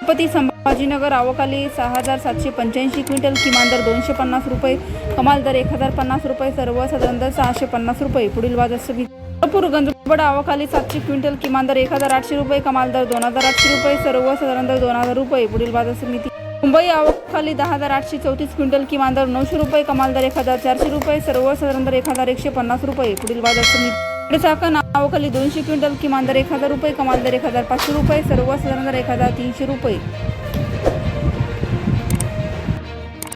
छत्रपती संभाजीनगर आवकाली सहा हजार सातशे पंच्याऐंशी क्विंटल किमान दर दोनशे पन्नास रुपये कमाल दर एक हजार पन्नास रुपये सर्वसाधारण दर सहाशे पन्नास रुपये. पुढील बाजार समिती गंजबड अवकाली सातशे क्विंटल किमान दर एक हजार आठशे रुपये कमाल दर दोन हजार आठशे रुपये सर्वसाधारण दर दोन हजार रुपये. पुढील बाजार समिती मुंबई आवकाली दहा हजार आठशे चौतीस क्विंटल किमान दर नऊशे रुपये कमाल दर एक हजार चारशे रुपये सर्वसाधारण दर एक हजार एकशे पन्नास रुपये. पुढील बाजार समिती चाकण नावाखाली दोनशे क्विंटल किमान दर एक हजार रुपये कमाल दर एक हजार पाचशे रुपये सर्वसाधारण दर एक हजार तीनशे रुपये.